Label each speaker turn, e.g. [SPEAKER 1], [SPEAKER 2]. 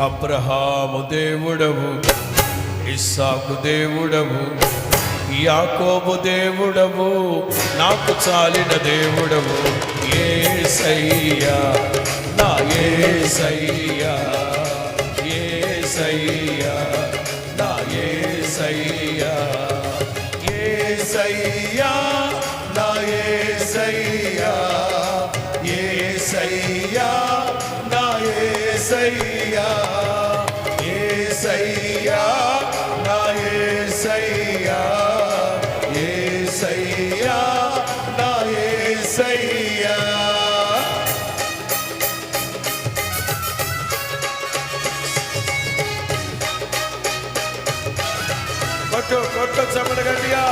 [SPEAKER 1] అబ్రహాము దేవుడవు ఇస్సాకు దేవుడవు యాకోబు దేవుడవు నాకు చాలిన దేవుడవు ఏ సయ్యా నా ఏ సయ్యా ఏ సయ్యా నా ఏ సయ్యా ఏ సయ్యా నా ఏ సయ్యా ఏ సయ్యా ఏసయ్యా ఏసయ్యా నా ఏసయ్యా ఏసయ్యా నా ఏసయ్యా. కొట్టు కొట్టు చెప్పడు గట్టిగా.